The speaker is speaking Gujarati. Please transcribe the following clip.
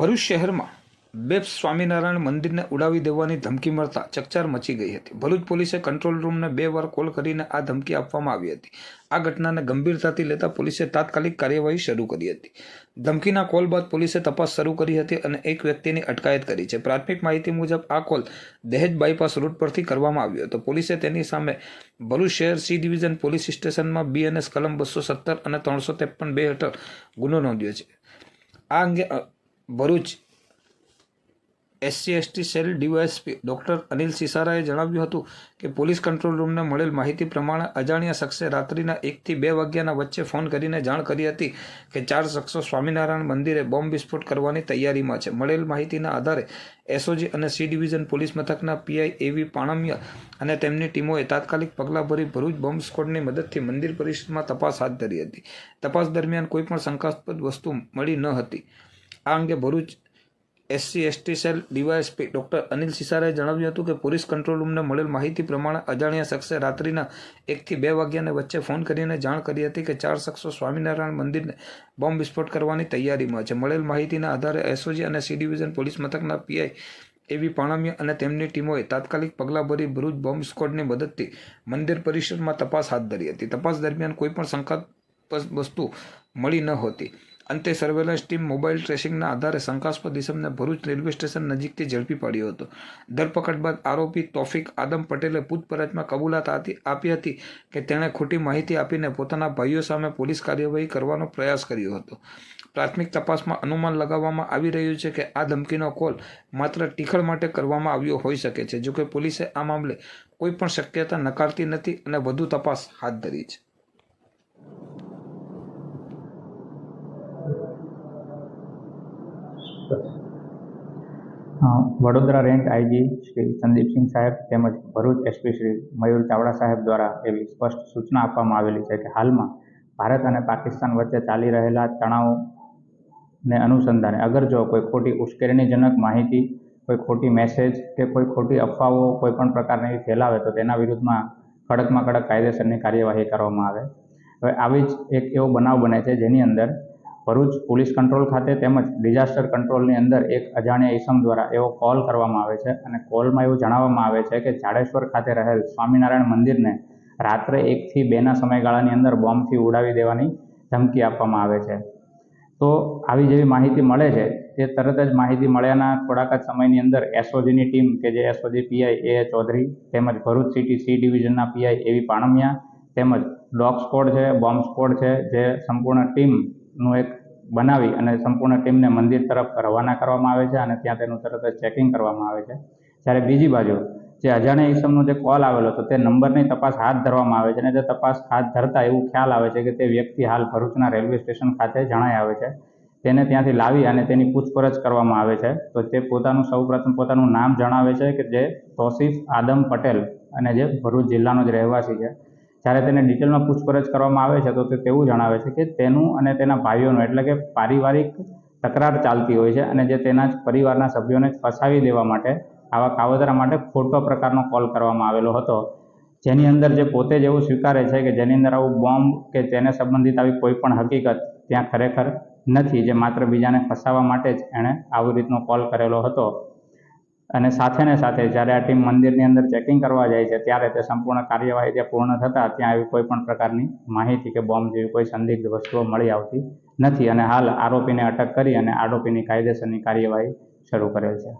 ભરૂચ શહેરમાં બેપ સ્વામિનારાયણ મંદિરને ઉડાવી દેવાની ધમકી મળતા ચકચાર મચી ગઈ હતી. ભરૂચ પોલીસે કંટ્રોલ રૂમને બે વાર કોલ કરીને આ ધમકી આપવામાં આવી હતી. આ ઘટનાને ગંભીરતાથી લેતા પોલીસે તાત્કાલિક કાર્યવાહી શરૂ કરી હતી. ધમકીના કોલ બાદ પોલીસે તપાસ શરૂ કરી હતી અને એક વ્યક્તિની અટકાયત કરી છે. પ્રાથમિક માહિતી મુજબ આ કોલ દહેજ બાયપાસ રૂટ પરથી કરવામાં આવ્યો હતો. પોલીસે તેની સામે ભરૂચ શહેર સી ડિવિઝન પોલીસ સ્ટેશનમાં બીએનએસ કલમ બસો સત્તર અને ત્રણસો ત્રેપન બે હેઠળ ગુનો નોંધ્યો છે. આ અંગે Bharuch SC ST cell DYSP doctor Anil સિસારાએ જણાવ્યું હતું કે પોલીસ કંટ્રોલ રૂમને મળેલ માહિતી પ્રમાણે અજાણ્યા શખ્સે રાત્રિના એકથી બે વાગ્યાના વચ્ચે ફોન કરીને જાણ કરી હતી કે ચાર શખ્સો સ્વામિનારાયણ મંદિરે બોમ્બ વિસ્ફોટ કરવાની તૈયારીમાં છે. મળેલ માહિતીના આધારે એસઓજી અને સી ડિવિઝન પોલીસ મથકના પીઆઈ એવી પાણમિયા અને તેમની ટીમોએ તાત્કાલિક પગલાં ભરી ભરૂચ બોમ્બ સ્ક્વોડની મદદથી મંદિર પરિસરમાં તપાસ હાથ ધરી હતી. તપાસ દરમિયાન કોઈ પણ શંકાસ્પદ વસ્તુ મળી ન હતી. આ અંગે Bharuch SC, ST cell, DYSP doctor Anil સિસારાએ જણાવ્યું હતું કે પોલીસ કંટ્રોલ રૂમને મળેલ માહિતી પ્રમાણે અજાણ્યા શખ્સે રાત્રિના એકથી બે વાગ્યાને વચ્ચે ફોન કરીને જાણ કરી હતી કે ચાર શખ્સો સ્વામિનારાયણ મંદિરને બોમ્બ વિસ્ફોટ કરવાની તૈયારીમાં છે. મળેલ માહિતીના આધારે એસઓજી અને સી ડિવિઝન પોલીસ મથકના પીઆઈ એવી પાણમિયા અને તેમની ટીમોએ તાત્કાલિક પગલાં ભરી ભરૂચ બોમ્બ સ્કોડની મદદથી મંદિર પરિસરમાં તપાસ હાથ ધરી હતી. તપાસ દરમિયાન કોઈ પણ શંકાસ્પદ વસ્તુ મળી ન હતી. અંતે સર્વેલન્સ ટીમ મોબાઈલ ટ્રેસિંગના આધારે શંકાસ્પદ ઇસમને ભરૂચ રેલવે સ્ટેશન નજીકથી ઝડપી પાડ્યો હતો. ધરપકડ બાદ આરોપી તોફિક આદમ પટેલે પૂછપરછમાં કબૂલાત આપી હતી કે તેણે ખોટી માહિતી આપીને પોતાના ભાઈઓ સામે પોલીસ કાર્યવાહી કરવાનો પ્રયાસ કર્યો હતો. પ્રાથમિક તપાસમાં અનુમાન લગાવવામાં આવી રહ્યું છે કે આ ધમકીનો કોલ માત્ર ટીખળ માટે કરવામાં આવ્યો હોઈ શકે છે, જોકે પોલીસે આ મામલે કોઈ પણ શક્યતા નકારતી નથી અને વધુ તપાસ હાથ ધરી છે. વડોદરા રેન્જ આઈજી શ્રી સંદીપસિંહ સાહેબ તેમજ ભરૂચ એસપી શ્રી મયુર ચાવડા સાહેબ દ્વારા એવી સ્પષ્ટ સૂચના આપવામાં આવેલી છે કે હાલમાં ભારત અને પાકિસ્તાન વચ્ચે ચાલી રહેલા તણાવને અનુસંધાને અગર જો કોઈ ખોટી ઉશ્કેરણીજનક માહિતી, કોઈ ખોટી મેસેજ કે કોઈ ખોટી અફવાઓ કોઈ પણ પ્રકારની ફેલાવે તો તેના વિરુદ્ધમાં કડકમાં કડક કાયદેસરની કાર્યવાહી કરવામાં આવે. હવે આવી જ એક એવો બનાવ બને છે જેની અંદર ભરૂચ પોલીસ કંટ્રોલ ખાતે તેમજ ડિઝાસ્ટર કંટ્રોલની અંદર એક અજાણ્યા ઈસમ દ્વારા એવો કોલ કરવામાં આવે છે અને કોલમાં એવું જણાવવામાં આવે છે કે જાડેશ્વર ખાતે રહેલ સ્વામિનારાયણ મંદિરને રાત્રે એકથી બેના સમયગાળાની અંદર બોમ્બથી ઉડાવી દેવાની ધમકી આપવામાં આવે છે. તો આવી જેવી માહિતી મળે છે, તે તરત જ માહિતી મળ્યાના થોડાક જ સમયની અંદર એસઓજીની ટીમ કે જે એસઓજી પીઆઈ એ ચૌધરી તેમજ ભરૂચ સિટી સી ડિવિઝનના પીઆઈ એવી પાણમિયા તેમજ ડોગ સ્કોડ છે, બોમ્બ સ્કોડ છે, જે સંપૂર્ણ ટીમનું એક બનાવી અને સંપૂર્ણ ટીમને મંદિર તરફ રવાના કરવામાં આવે છે અને ત્યાં તેનું તરત જ ચેકિંગ કરવામાં આવે છે. જ્યારે બીજી બાજુ જે અજાણ્યા ઈસમનો જે કોલ આવેલો હતો, તે નંબરની તપાસ હાથ ધરવામાં આવે છે અને તે તપાસ હાથ ધરતા એવું ખ્યાલ આવે છે કે તે વ્યક્તિ હાલ ભરૂચના રેલવે સ્ટેશન ખાતે જણાઈ આવે છે. તેને ત્યાંથી લાવી અને તેની પૂછપરછ કરવામાં આવે છે. તો તે પોતાનું સૌપ્રથમ પોતાનું નામ જણાવે છે કે જે તોસીફ આદમ પટેલ અને જે ભરૂચ જિલ્લાનો જ રહેવાસી છે. જ્યારે તેને ડિટેલમાં પૂછપરછ કરવામાં આવે છે, તો તે તેવું જણાવે છે કે તેનું અને તેના ભાઈઓનું, એટલે કે પારિવારિક તકરાર ચાલતી હોય છે અને જે તેના જ પરિવારના સભ્યોને ફસાવી દેવા માટે આવા કાવતરા માટે ખોટો પ્રકારનો કોલ કરવામાં આવેલો હતો. જેની અંદર જે પોતે જ એવું સ્વીકારે છે કે જેની અંદર આવું બોમ્બ કે તેને સંબંધિત આવી કોઈ પણ હકીકત ત્યાં ખરેખર નથી, જે માત્ર બીજાને ફસાવવા માટે જ એણે આવી રીતનો કોલ કરેલો હતો. અને સાથે ને સાથે જ્યારે આ ટીમ મંદિરની અંદર ચેકિંગ કરવા જાય છે, ત્યારે તે સંપૂર્ણ કાર્યવાહી જે પૂર્ણ થતાં ત્યાં આવી કોઈ પણ પ્રકારની માહિતી કે બોમ્બ જેવી કોઈ સંદિગ્ધ વસ્તુઓ મળી આવતી નથી. અને હાલ આરોપીને અટક કરી અને આરોપીની કાયદેસરની કાર્યવાહી શરૂ કરેલ છે.